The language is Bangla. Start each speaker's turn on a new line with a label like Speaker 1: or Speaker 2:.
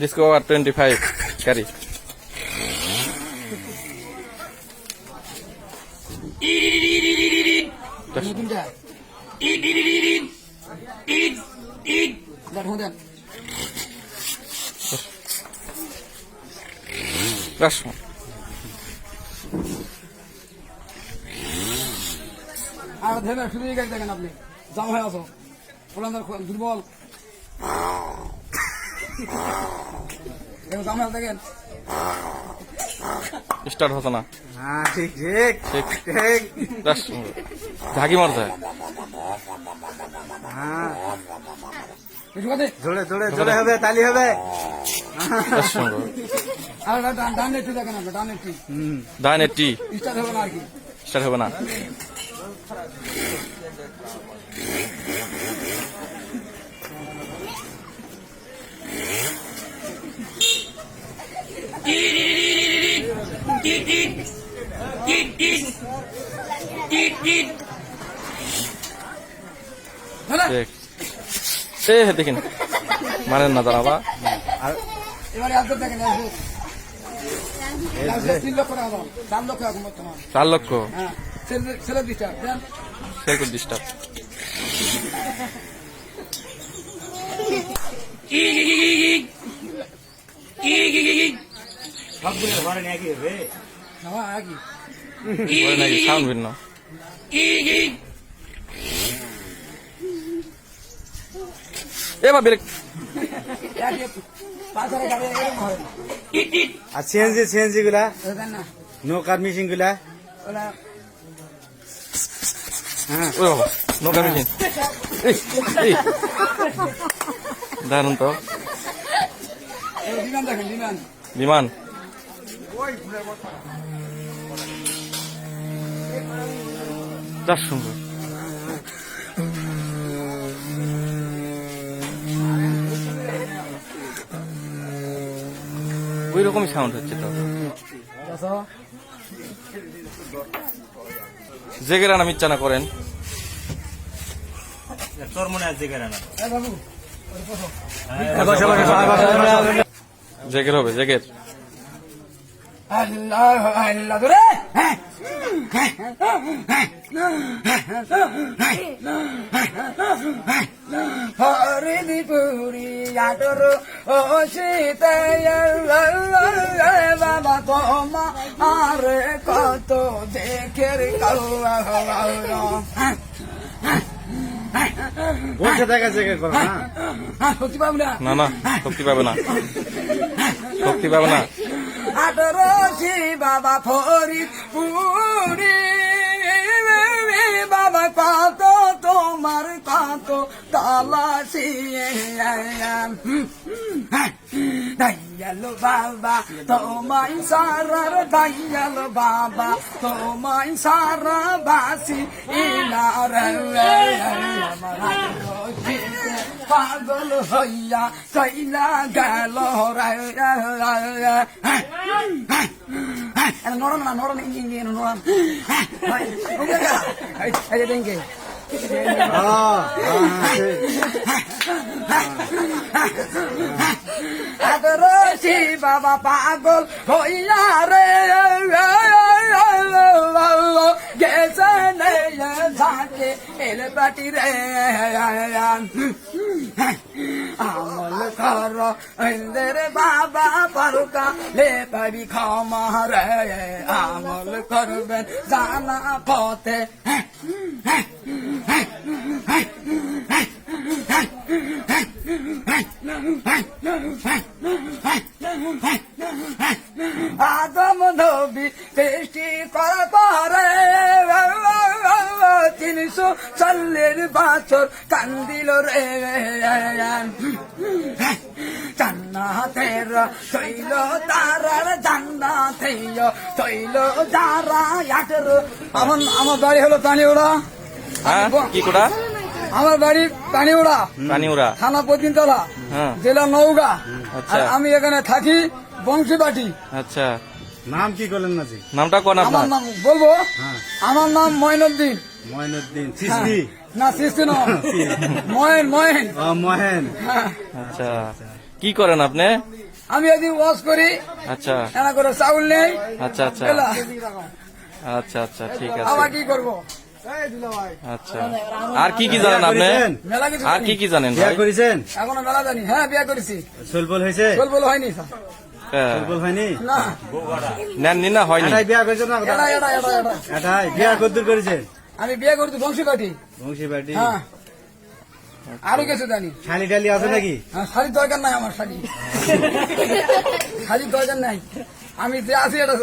Speaker 1: ডিসকভার টোয়েন্টি ফাইভ ক্যারি
Speaker 2: নতুনটা আর ধরে, শুধু গাড়ি দেখেন আপনি? জাম হয়ে আসো। দুর্বল।
Speaker 1: স্টার্ট হতো না।
Speaker 3: হ্যাঁ
Speaker 1: ঝাঁকি মারতে
Speaker 3: জোরে জোরে জোরে হবে তালি হবে।
Speaker 2: ডান একটু। ডান একটু। স্টার্ট হবে না আর কি।
Speaker 1: স্টার্ট হবে না
Speaker 2: ধরে
Speaker 1: দেখ এ দেখিন। মানেন না
Speaker 2: দাম চার লক্ষ এখন বর্তমান
Speaker 1: চার লক্ষ?
Speaker 2: হ্যাঁ ছেলে ছেলে দিচ্ছা দেন।
Speaker 1: সেল করে ডিস্টার্ব
Speaker 3: সবগুলো ঘরে নিয়ে কি হবে
Speaker 1: সাউন্ড ভিন্ন। এবার ব্রেক।
Speaker 2: হয় না
Speaker 3: আর সিএনজি সিএনজি গুলা? নৌকার
Speaker 2: মেশিনগুলা?
Speaker 3: হ্যাঁ।
Speaker 1: মেশিন দারুণ তো।
Speaker 2: বিমান। বিমান?
Speaker 1: তার সুন্দর। ওই রকমই সাউন্ড হচ্ছে তো।
Speaker 2: দেখো
Speaker 1: জেগেরা নাম ইচ্ছা না করেন।
Speaker 3: তোর মনে
Speaker 1: জেগের হবে জেগের।
Speaker 2: আল্লাহ আল্লাহ হ্যাঁ হরিদি পুরি আটর ও সত্যি
Speaker 1: শক্তি পাবে না শক্তি পাবে না
Speaker 2: আটরশি বাবা ফরিদ পুরি বাবা কত তোমার কত তালাশি দাইয়ালো বাবা তোমায় সারার দাইয়ালো বাবা তোমায় সারা বাসি ইনার পাগল হইয়া কইলা গেল নড়ন না নড়ন ইঞ্জিন দিয়ে নড়ন এই দেখে
Speaker 3: হ্যাঁ, হ্যাঁ, ঠিক।
Speaker 2: রশি বাবা পাগল হইয়া রে গেছে ঝাঁকে এলে পাটি রে। আমল কর ইন্দের বাবা পারুকা লে পাবি ক্ষমা রে আমল করবেন জানা পথে আদম চল্লিশ বছর কান্দিল রে। জান্নাতের তৈল তারার জান্নাতেই তৈল যারা আটের আমার আমার বাড়ি হলো পানিউড়া
Speaker 1: হ্যাঁ কি কোটা
Speaker 2: আমার বাড়ি পানিউড়া
Speaker 1: পানিউরা
Speaker 2: থানা পতিনতলা
Speaker 1: হ্যাঁ।
Speaker 2: জেলা নৌগা
Speaker 1: আচ্ছা।
Speaker 2: আর আমি এখানে থাকি বংশীবাটি।
Speaker 1: আচ্ছা।
Speaker 3: নাম কি করলেন নাজি
Speaker 1: নামটা কোন
Speaker 2: আমার
Speaker 1: আপনার
Speaker 2: নাম বলব?
Speaker 3: হ্যাঁ।
Speaker 2: আমার নাম ময়নুদ্দিন
Speaker 3: ময়নুদ্দিন সিসি
Speaker 2: না সৃষ্টি ন মহেন মহেন।
Speaker 3: ও মহেন।
Speaker 2: হ্যাঁ।
Speaker 1: আচ্ছা। কি করেন আপনি?
Speaker 2: আমি একদিন ওয়াশ করি।
Speaker 1: আচ্ছা।
Speaker 2: এনা করে চাউল নেই।
Speaker 1: আচ্ছা আচ্ছা। আচ্ছা আচ্ছা ঠিক
Speaker 2: আবার
Speaker 1: আছে
Speaker 2: কি করব?
Speaker 1: আচ্ছা। আর কি কি জানেন আপনি? আর কি কি জানেন
Speaker 3: বিয়া করেছেন?
Speaker 2: এখনও মেলা জানি। হ্যাঁ বিয়া করেছি।
Speaker 3: হয়েছে?
Speaker 2: হয়নি স্যার।
Speaker 1: হ্যাঁ।
Speaker 3: হয়নি?
Speaker 2: না।
Speaker 1: নেননি না হয়নি?
Speaker 3: বিয়া করেছেন না?
Speaker 2: এটা এটা এটা এটা
Speaker 3: এটাই বিয়া কদ্দুর করেছেন?
Speaker 2: আমি বিয়ে করছি বংশী কাঠি
Speaker 3: বংশী পাটি
Speaker 2: হ্যাঁ। আরও কিছু জানি
Speaker 3: শালি টালি আছে নাকি?
Speaker 2: হ্যাঁ, শাড়ির দরকার নাই আমার শাড়ি। শাড়ির দরকার নাই। আমি যে আছি এটা।